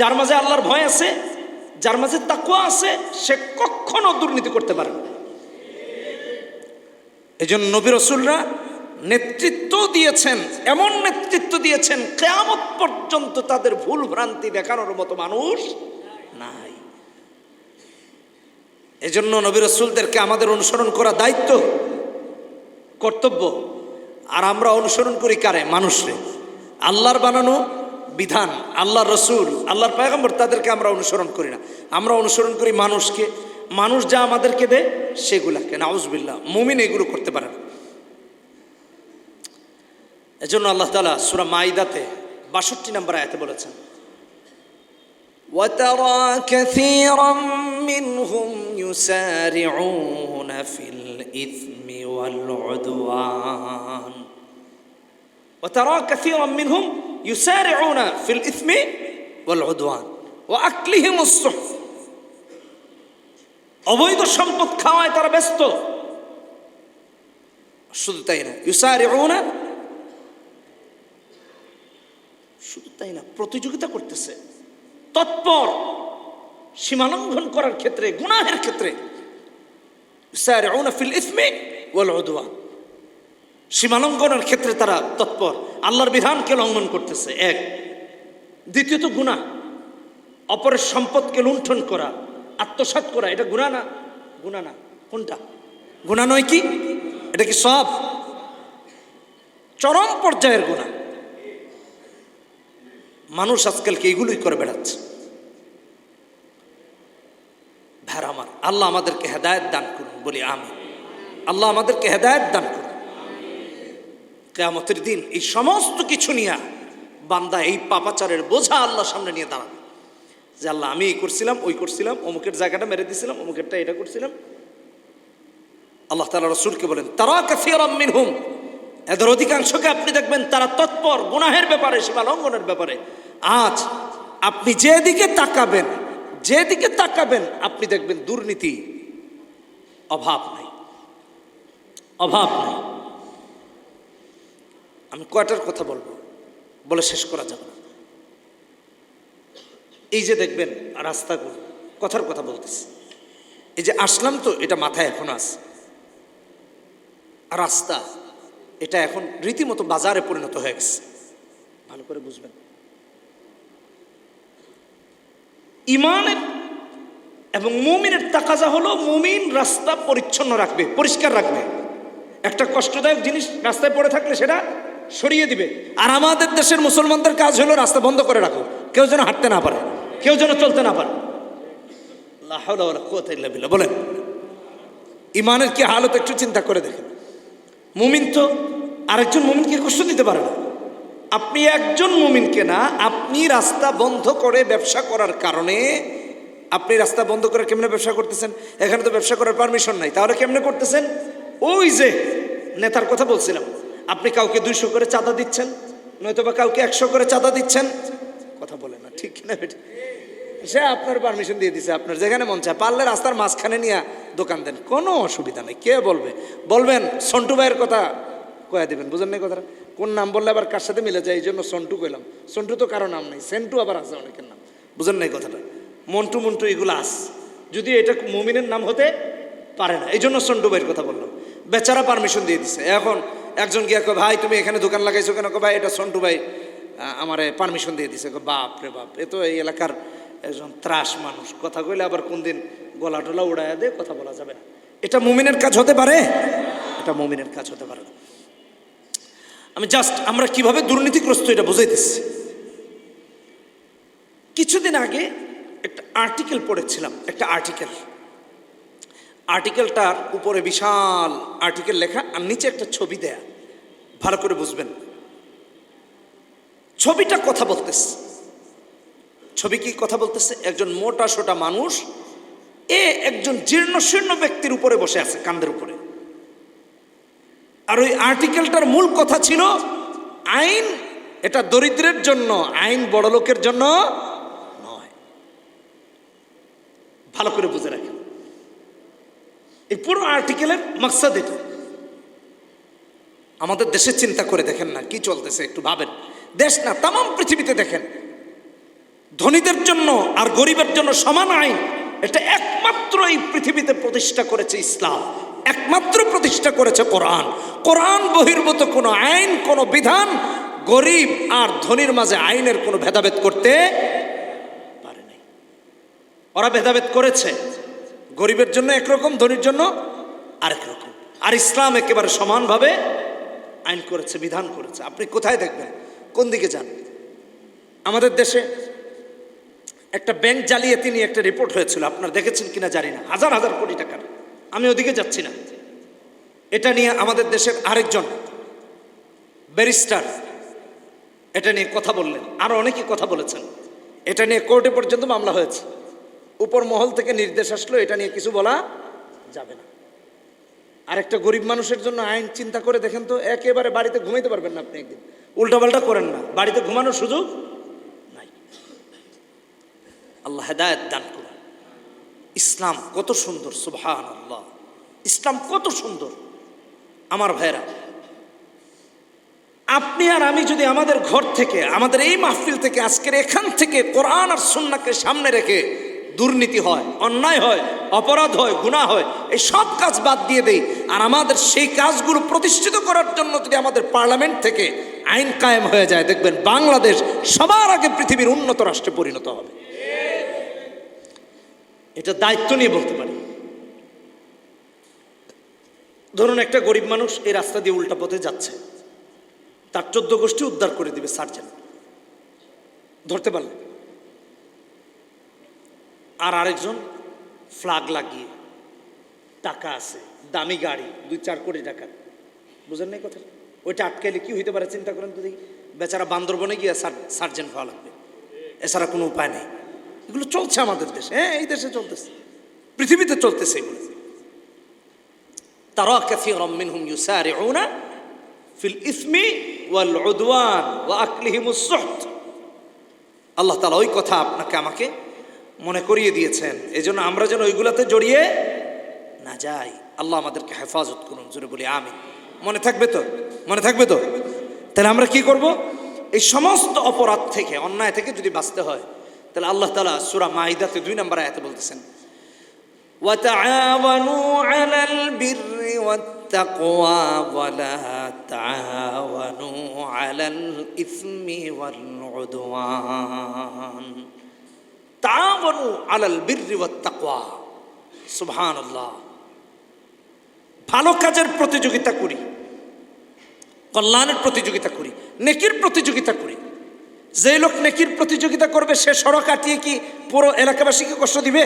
যার মাঝে আল্লাহর ভয় আছে, যার মাঝে তাকুয়া আছে, সে কখনো দুর্নীতি করতে পারে না। এই জন্য নবী রসুলরা নেতৃত্ব দিয়েছেন, এমন নেতৃত্ব দিয়েছেন, কেয়ামত পর্যন্ত তাদের ভুল ভ্রান্তি দেখানোর মতো মানুষ নাই। এজন্য নবী রসুলদেরকে আমাদের অনুসরণ করা দায়িত্ব, কর্তব্য। আর আমরা অনুসরণ করি কারে? মানুষরে। আল্লাহর বানানো বিধান আল্লাহর রসুল আল্লাহর পায়গম্বর তাদেরকে আমরা অনুসরণ করি না আমরা অনুসরণ করি মানুষকে মানুষ যা আমাদেরকে দেয় সেগুলাকে নাউজবিল্লা মুমিন এগুলো করতে পারে না এজন্য আল্লাহ তালা সুরা মাইদাতে বাষট্টি নম্বর আয়াতে বলেছেন وترى كثيرا منهم يسارعون في الإثم والعدوان وترى كثيرا منهم ইউসারিউনা ফিল ইসমি ওয়াল উদওয়ান ওয়া আকলিহিমুস সুহফ অবৈধ সম্পদ খাওয়ায় তারা ব্যস্ত। শুধু তাই না, ইউসারিউনা। শুধু তাই না, প্রতিযোগিতা করতেছে। তৎপর সীমালঙ্ঘন করার ক্ষেত্রে, গুনাহের ক্ষেত্রে। ইউসারিউনা ফিল ইসমি ওয়াল উদওয়ান। সীমালঙ্ঘনের ক্ষেত্রে তারা তৎপর। আল্লাহর বিধানকে লঙ্ঘন করতেছে, এক। দ্বিতীয়ত গুণা অপরের সম্পদকে লুণ্ঠন করা, আত্মসাৎ করা, এটা গুণা না? গুণা না। কোনটা? গুণা নয় কি? এটা কি সব? চরম পর্যায়ের গুণা মানুষ আজকালকে এইগুলোই করে বেড়াচ্ছে। ভেড়া আমার আল্লাহ আমাদেরকে হেদায়ত দান করুন, বলি আমি আল্লাহ আমাদেরকে হেদায়ত দান করুন। কেয়ামতের দিন এই সমস্ত কিছু নিয়ে বান্দা এই পাপাচারের বোঝা আল্লাহ সামনে নিয়ে দাঁড়াবে। যে আল্লাহ, আমি এই করছিলাম, ওই করছিলাম, অমুকের জায়গাটা মেরে দিছিলাম, অমুকেরটা এটা করছিলাম। আল্লাহ তালা রসুলকে বলেন তারা কাফিয়ার মিন হুম এদের অধিকাংশকে আপনি দেখবেন তারা তৎপর, গুনাহের ব্যাপারে, সীমা লঙ্ঘনের ব্যাপারে। আজ আপনি যেদিকে তাকাবেন যেদিকে তাকাবেন, আপনি দেখবেন দুর্নীতি অভাব নাই। অভাব নাই। আমি কয়টার কথা বলব? বলে শেষ করা যাবে না। এই যে দেখবেন রাস্তাগুলো, কথার কথা বলতেছি। এই যে আসলাম তো, এটা মাথায় এখন আছে। রাস্তা, এটা এখন রীতিমতো বাজারে পরিণত হয়ে গেছে। ভালো করে বুঝবেন। ইমানের এবং মুমিনের তাকাজা হলো মুমিন রাস্তা পরিচ্ছন্ন রাখবে, পরিষ্কার রাখবে। একটা কষ্টদায়ক জিনিস রাস্তায় পড়ে থাকলে সেটা সরিয়ে দিবে। আর আমাদের দেশের মুসলমানদের কাজ হলো রাস্তা বন্ধ করে রাখো। কেউ যেন হাঁটতে না পারে, কেউ যেন চলতে না পারে। বলেন, ইমানের কি হালত একটু চিন্তা করে দেখেন। মুমিন তো আরেকজন মুমিনকে কষ্ট দিতে পারে না। আপনি একজন মুমিনকে না, আপনি রাস্তা বন্ধ করে ব্যবসা করার কারণে আপনি রাস্তা বন্ধ করে কেমনে ব্যবসা করতেছেন? এখানে তো ব্যবসা করার পারমিশন নাই। তাহলে কেমনে করতেছেন? ওই যে নেতার কথা বলছিলাম। আপনি কাউকে দুইশো করে চাঁদা দিচ্ছেন? নয়তো বা কাউকে একশো করে চাঁদা দিচ্ছেন? কথা বলে না, ঠিক কিনা সে আপনার পারমিশন দিয়ে দিছে, আপনার যেখানে মন চায়। পারলে রাস্তার মাঝখানে নিয়ে দোকান দেন, কোনো অসুবিধা নেই। কে বলবে? বলবেন, সন্টু ভাইয়ের কথা কয়া দিবেন, বুঝেন নাই কথাটা? কোন নাম বললে আবার কার সাথে মিলে যায়? এই জন্য সন্টু কইলাম। সন্টু তো কারও নাম নেই, সেন্টু আবার আছে অনেকের নাম। বুঝেন নাই কথাটা? মন্টু মন্টু এগুলো আস। যদি এটা মুমিনের নাম হতে পারে না, এই জন্য সন্টু ভাইয়ের কথা বললাম। বেচারা পারমিশন দিয়ে দিছে। এখন একজন গিয়া কয়, ভাই, তুমি এখানে দোকান লাগাইছো কেন? ভাই, এটা সন্টু ভাই আমারে পারমিশন দিয়ে দিছে। বাপ রে বাপ, এ তো এই এলাকার একজন ত্রাস মানুষ। কথা কইলে আবার কোন দিন গলা টলা উড়াইয়া দে কথা বলা যাবে না। এটা মুমিনের কাজ হতে পারে? এটা মুমিনের কাজ হতে পারে আমি জাস্ট, আমরা কীভাবে দুর্নীতিগ্রস্ত এটা বুঝাইতেছি? কিছুদিন আগে একটা আর্টিকেল পড়েছিলাম, একটা আর্টিকেল। আর্টিকেলটার উপরে বিশাল আর্টিকেল লেখা আর নিচে একটা ছবি দেয়া। ভালো করে বুঝবেন। ছবিটা কথা বলতেছে। ছবি কি কথা বলতেছে? একজন মোটা সোটা মানুষ, এ একজন জীর্ণ শীর্ণ ব্যক্তির উপরে বসে আছে কান্দের উপরে। আর ওই আর্টিকেলটার মূল কথা ছিল, আইন এটা দরিদ্রের জন্য, আইন বড় লোকের জন্য নয়। ভালো করে বুঝে রাখেন। এই পুরো আর্টিকেলের মাকসাদ এটা। আমাদের দেশের চিন্তা করে দেখেন না, কি চলতেছে একটু ভাবেন। দেশ না তাম পৃথিবীতে দেখেন। ধনীদের জন্য আর গরিবের জন্য সমান আইন, এটা একমাত্র এই পৃথিবীতে প্রতিষ্ঠা করেছে ইসলাম। একমাত্র প্রতিষ্ঠা করেছে কোরআন। কোরআন বহির্ভূত কোনো আইন, কোনো বিধান গরিব আর ধনীর মাঝে আইনের কোনো ভেদাভেদ করতে পারে নাই। ওরা ভেদাভেদ করেছে। গরিবের জন্য একরকম, ধনীর জন্য আরেক রকম। আর ইসলাম একেবারে সমানভাবে আইন করেছে, বিধান করেছে। আপনি কোথায় দেখবেন? কোন দিকে যান? আমাদের দেশে একটা ব্যাংক জালিয়াতি নিয়ে একটা রিপোর্ট হয়েছিল। আপনারা দেখেছেন কিনা জানি না। হাজার হাজার কোটি টাকার। আমি ওদিকে যাচ্ছি না। এটা নিয়ে আমাদের দেশের আরেকজন ব্যারিস্টার এটা নিয়ে কথা বললেন। আরও অনেকেই কথা বলেছেন। এটা নিয়ে কোর্টে পর্যন্ত মামলা হয়েছে। উপর মহল থেকে নির্দেশ আসলো, এটা নিয়ে কিছু বলা যাবে না। আরেকটা গরিব মানুষের জন্য আইন চিন্তা করে দেখেন তো, একেবারে বাড়িতে ঘুমাইতে পারবেন না আপনি একদিন। উল্টাপাল্টা করেন না, বাড়িতে ঘুমানোর সুযোগ নাই। আল্লাহ হেদায়ত দান করুন। ইসলাম কত সুন্দর সুবহান আল্লাহ ইসলাম কত সুন্দর। আমার ভাইরা আপনি আর আমি যদি আমাদের ঘর থেকে, আমাদের এই মাহফিল থেকে, আজকের এখান থেকে কোরআন আর সুন্নাকে সামনে রেখে দুর্নীতি হয়, অন্যায় হয়, অপরাধ হয়, গুনাহ হয়, এই সব কাজ বাদ দিয়ে দেই। আর আমাদের সেই কাজগুলো প্রতিষ্ঠিত করার জন্য যদি আমাদের পার্লামেন্ট থেকে আইন কায়েম হয়ে যায়, দেখবেন বাংলাদেশ সবার আগে পৃথিবীর উন্নত রাষ্ট্রে পরিণত হবে। এটা দায়িত্ব নিয়ে বলতে পারি। ধরুন একটা গরিব মানুষ এই রাস্তা দিয়ে উল্টা পথে যাচ্ছে। তার চোদ্দ গোষ্ঠী উদ্ধার করে দিবে সার্জেন্ট। ধরতে পারলে আর আরেকজন ফ্লাগ লাগিয়ে। টাকা আছে, দামি গাড়ি, দুই চার কোটি টাকা। বুঝেন নাই কথা ওইটা আটকাইলে কি হইতে পারে চিন্তা করেন তো দেখি। বেচারা বান্দরবনে গিয়ে সার্জেন্ট হওয়া লাগবে। এছাড়া কোনো উপায় নেই। এগুলো চলছে আমাদের দেশে হ্যাঁ এই দেশে চলতেছে। পৃথিবীতে চলতেছে এগুলো। তারা কাসীরা মিনহুম ইউসারিউনা ফিল ইসমি ওয়াল উদওয়ান ওয়া আকলিহিমুস সুহত আল্লাহ তাআলা ওই কথা আপনাকে আমাকে মনে করিয়ে দিয়েছেন এই জন্য আমরা যেন ওইগুলাতে জড়িয়ে না যাই আল্লাহ আমাদেরকে হেফাজত করুন জোরে বলি আমিন মনে থাকবে তো মনে থাকবে তো তাহলে আমরা কি করব এই সমস্ত অপরাধ থেকে অন্যায় থেকে যদি বাঁচতে হয় তাহলে আল্লাহ তালা সুরা মাইদাতে দুই নম্বর আয়াতে বলতেছেন وتعاونوا على البر والتقوى ولا تعاونوا على الإثم والعدوان তাওয়ানু আলাল বিররি ওয়াত তাকওয়া। সুবহানাল্লাহ। ভালো কাজের প্রতিযোগিতা করি, কল্যাণের প্রতিযোগিতা করি, নেকির প্রতিযোগিতা করি। যে লোক নেকির প্রতিযোগিতা করবে, সে সড়ক কাটিয়ে কি পুরো এলাকাবাসীকে কষ্ট দিবে?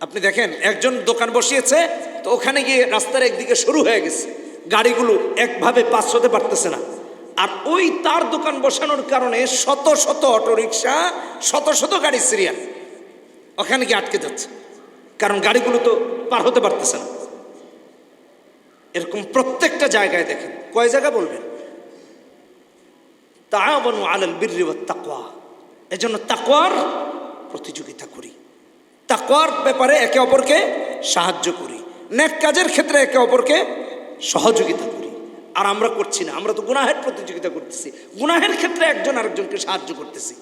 আপনি দেখেন, একজন দোকান বসিয়েছে, তো ওখানে গিয়ে রাস্তার একদিকে শুরু হয়ে গেছে। গাড়িগুলো একভাবে পাশ হতে পারতেছে না। আর ওই তার দোকান বসানোর কারণে শত শত অটোরিকশা, শত শত গাড়ি সিরিয়াল ওখানে গিয়ে আটকে যাচ্ছে। কারণ গাড়িগুলো তো পার হতে পারতেছে না। এরকম প্রত্যেকটা জায়গায় দেখেন। কয় জায়গা বলবেন? তাআওয়ানু আলাল বিররি ওয়াত তাকওয়া। এজন্য তাকওয়ার প্রতিযোগিতা করি। তাকওয়ার ব্যাপারে একে অপরকে সাহায্য করি। নেক কাজের ক্ষেত্রে একে অপরকে সহযোগিতা করি। আর আমরা করছি না। আমরা তো গুনাহের প্রতিযোগিতা করতেছি। গুনাহের ক্ষেত্রে একজন আরেকজনকে সাহায্য করতেছি।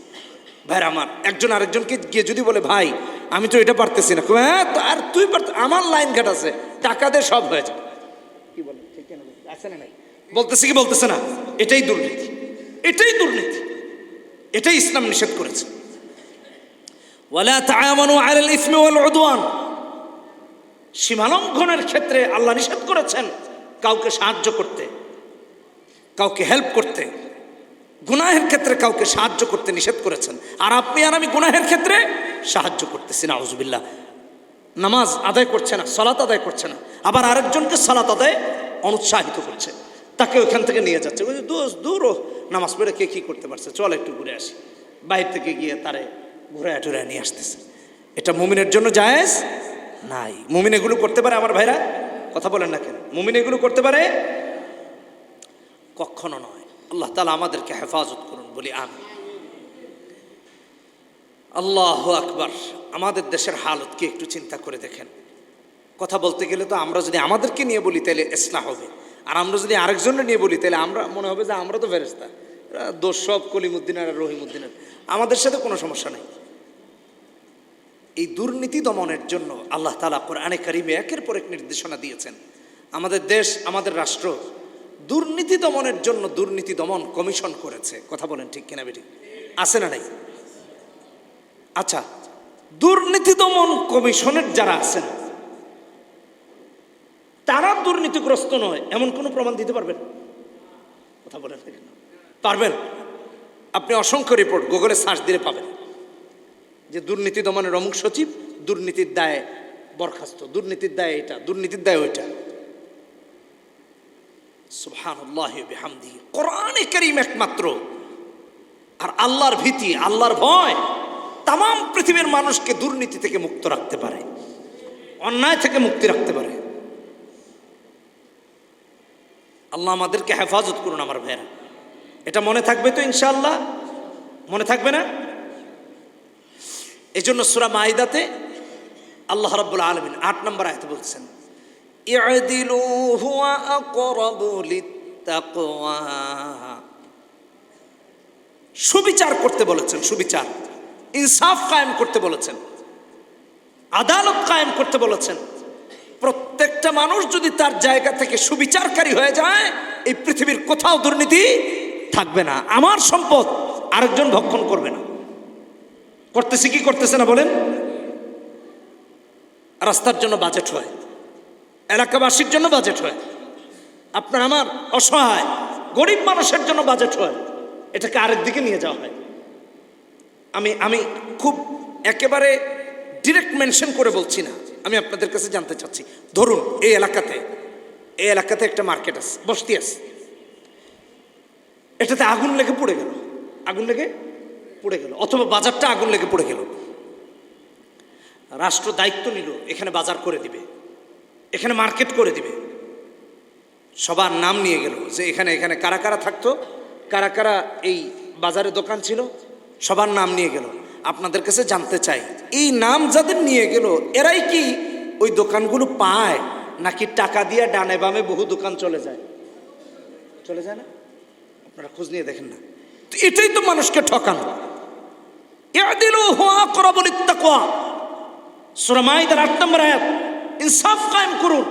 ভাই আমার, একজন আরেকজনকে গিয়ে যদি বলে, ভাই, আমি তো এটা পারতেছি না। হ্যাঁ আর তুই পারত আমার লাইন ঘাট আছে। টাকা দিয়ে সব হয়ে যাবে। কি বলে? আছে না নাই? বলতেছে কি, বলতেছে না? এটাই দুর্নীতি। এটাই দুর্নীতি। এটাই ইসলাম নিষেধ করেছে। সীমালঙ্ঘনের ক্ষেত্রে আল্লাহ নিষেধ করেছেন কাউকে সাহায্য করতে। কাউকে হেল্প করতে, গুনাহের ক্ষেত্রে কাউকে সাহায্য করতে নিষেধ করেছেন। আর আপনি আর আমি গুনাহের ক্ষেত্রে সাহায্য করতেছি না আউজুবিল্লাহ নামাজ আদায় করছে না, সলাত আদায় করছে না। আবার আরেকজনকে সলাত আদায় অনুৎসাহিত করছে। তাকে ওইখান থেকে নিয়ে যাচ্ছে। ওই দোষ দূর ও নামাজ পড়ে কে কী করতে পারছে? চল একটু ঘুরে আসি। বাইরে থেকে গিয়ে তারে ঘুরে টুরে নিয়ে আসতেছে। এটা মুমিনের জন্য জায়েজ নাই। মুমিন এগুলো করতে পারে আমার ভাইরা? কথা বলেন না কেন? মুমিন এগুলো করতে পারে কখনো নয়। আল্লাহ তালা আমাদেরকে হেফাজত করুন, বলি আমি আল্লাহ আকবার। আমাদের দেশের হালতকে একটু চিন্তা করে দেখেন। কথা বলতে গেলে তো আমরা যদি আমাদেরকে নিয়ে বলি, তাহলে ইসলাম হবে। আর আমরা যদি আরেকজনের নিয়ে বলি, তাহলে আমরা, মনে হবে যে আমরা তো ফেরেস্তা দোষ সব কলিমুদ্দিনের আর রহিমুদ্দিনের আমাদের সাথে কোনো সমস্যা নেই। এই দুর্নীতি দমনের জন্য আল্লাহ তালা কোরআনে কারিমে একের পর এক নির্দেশনা দিয়েছেন। আমাদের দেশ, আমাদের রাষ্ট্র দুর্নীতি দমনের জন্য দুর্নীতি দমন কমিশন করেছে। কথা বলেন ঠিক কিনা বেটি আছে না নাই? আচ্ছা দুর্নীতি দমন কমিশনের যারা আছেন, তারা দুর্নীতিগ্রস্ত নয়, এমন কোনো প্রমাণ দিতে পারবেন? কথা বলেন পারবেন? আপনি অসংখ্য রিপোর্ট গুগলে সার্চ দিলে পাবেন। যে দুর্নীতি দমনের অমুক সচিব, দুর্নীতির দায়ে বরখাস্ত, দুর্নীতির দায়ে এটা, দুর্নীতির দায়ে ওইটা। বিহামদিহি কোরআনে কারীম একমাত্র। আর আল্লাহর ভীতি, আল্লাহর ভয় তাম পৃথিবীর মানুষকে দুর্নীতি থেকে মুক্ত রাখতে পারে, অন্যায় থেকে মুক্তি রাখতে পারে। আল্লাহ আমাদেরকে হেফাজত করুন আমার ভাইয়েরা। এটা মনে থাকবে তো ইনশাআল্লাহ? মনে থাকবে না? এই জন্য সুরা মাইদাতে আল্লাহ রাব্বুল আলমিন আট নম্বর আয়তে বলছেন সুবিচার করতে বলেছেন, সুবিচার। ইনসাফ কায়েম করতে বলেছেন। আদালত কায়েম করতে বলেছেন। প্রত্যেকটা মানুষ যদি তার জায়গা থেকে সুবিচারকারী হয়ে যায়, এই পৃথিবীর কোথাও দুর্নীতি থাকবে না। আমার সম্পদ আরেকজন ভক্ষণ করবে না। করতেছে কি করতেছে না বলেন? রাস্তার জন্য বাজেট হয়। এলাকাবাসীর জন্য বাজেট হয়। আপনার আমার অসহায়, গরিব মানুষের জন্য বাজেট হয়। এটাকে আরেক দিকে নিয়ে যাওয়া হয়। আমি আমি খুব একেবারে ডিরেক্ট মেনশন করে বলছি না। আমি আপনাদের কাছে জানতে চাচ্ছি। ধরুন, এই এলাকাতে এই এলাকাতে একটা মার্কেট আছে, বস্তি আছে। এটাতে আগুন লেগে পড়ে গেল। আগুন লেগে পড়ে গেল। অথবা বাজারটা আগুন লেগে পড়ে গেল। রাষ্ট্র দায়িত্ব নিল, এখানে বাজার করে দিবে। এখানে মার্কেট করে দিবে। সবার নাম নিয়ে গেল যে এখানে এখানে কারা কারা থাকতো, কারা কারা এই বাজারে দোকান ছিল, সবার নাম নিয়ে গেল। আপনাদের কাছে জানতে চাই, এই নাম যাদের নিয়ে গেল, এরাই কি ওই দোকানগুলো পায়, নাকি টাকা দিয়ে ডানে বামে বহু দোকান চলে যায়? চলে যায় না? আপনারা খোঁজ নিয়ে দেখেন না। তো এটাই তো মানুষকে ঠকানো। ইয়াদিলু হুয়া আকরাবুল ইত্তাকওয়া সূরা মাইদার 8 নম্বর আয়াত। ইনসাফ কায়েম করুন।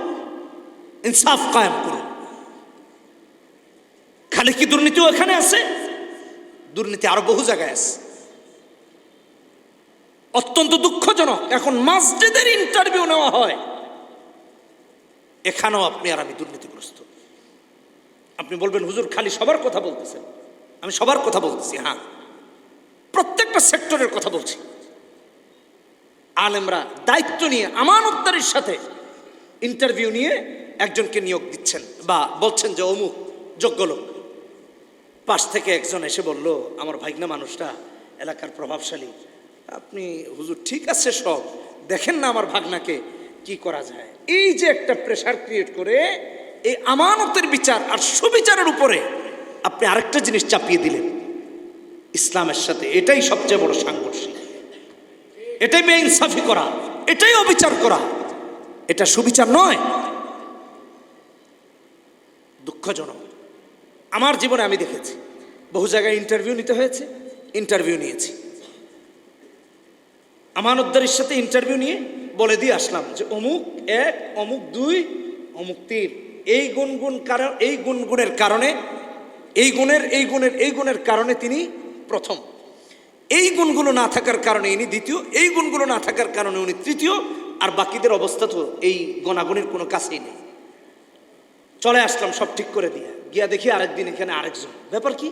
ইনসাফ কায়েম করুন। খালি কি দুর্নীতিও এখানে আছে? দুর্নীতি আরও বহু জায়গায় আছে। অত্যন্ত দুঃখজনক। এখন মসজিদের ইন্টারভিউ নেওয়া হয়। এখানেও আপনি আর আমি দুর্নীতিগ্রস্ত। আপনি বলবেন, হুজুর, খালি সবার কথা বলতেছেন। আমি সবার কথা বলতেছি হ্যাঁ। প্রত্যেকটা সেক্টরের কথা বলছি। আলেমরা দায়িত্ব নিয়ে, আমানতদারির সাথে ইন্টারভিউ নিয়ে একজনকে নিয়োগ দিচ্ছেন বা বলছেন যে, অমুক যোগ্য লোক। পাশ থেকে একজন এসে বলল, আমার ভাইগনা মানুষটা এলাকার প্রভাবশালী। আপনি হুজুর ঠিক আছে সব, দেখেন না আমার ভাগনাকে কি করা যায়। এই যে একটা প্রেশার ক্রিয়েট করে, এই আমানতের বিচার আর সুবিচারের উপরে আপনি আরেকটা জিনিস চাপিয়ে দিলেন। ইসলামের সাথে এটাই সবচেয়ে বড় সাংঘর্ষিক। এটাই বেইনসাফি করা, এটাই অবিচার করা। এটা সুবিচার নয়। দুঃখজনক। আমার জীবনে আমি দেখেছি, বহু জায়গায় ইন্টারভিউ নিতে হয়েছে ইন্টারভিউ নিয়েছি। আমানতদারির সাথে ইন্টারভিউ নিয়ে বলে দিয়ে আসলাম যে, অমুক এক, অমুক দুই, অমুক তিন। এই গুণগুণ কারণ, এই গুণগুণের কারণে, এই গুণের এই গুণের এই গুণের কারণে তিনি প্রথম। এই গুণগুলো না থাকার কারণে ইনি দ্বিতীয়, এই গুণগুলো না থাকার কারণে উনি তৃতীয়, আর বাকিদের অবস্থা তো এই গণাগুণের কোনো কাছেই নেই। চলে আসলাম সব ঠিক করে দিয়ে। গিয়া দেখি আরেকদিন এখানে আরেকজন। ব্যাপার কি?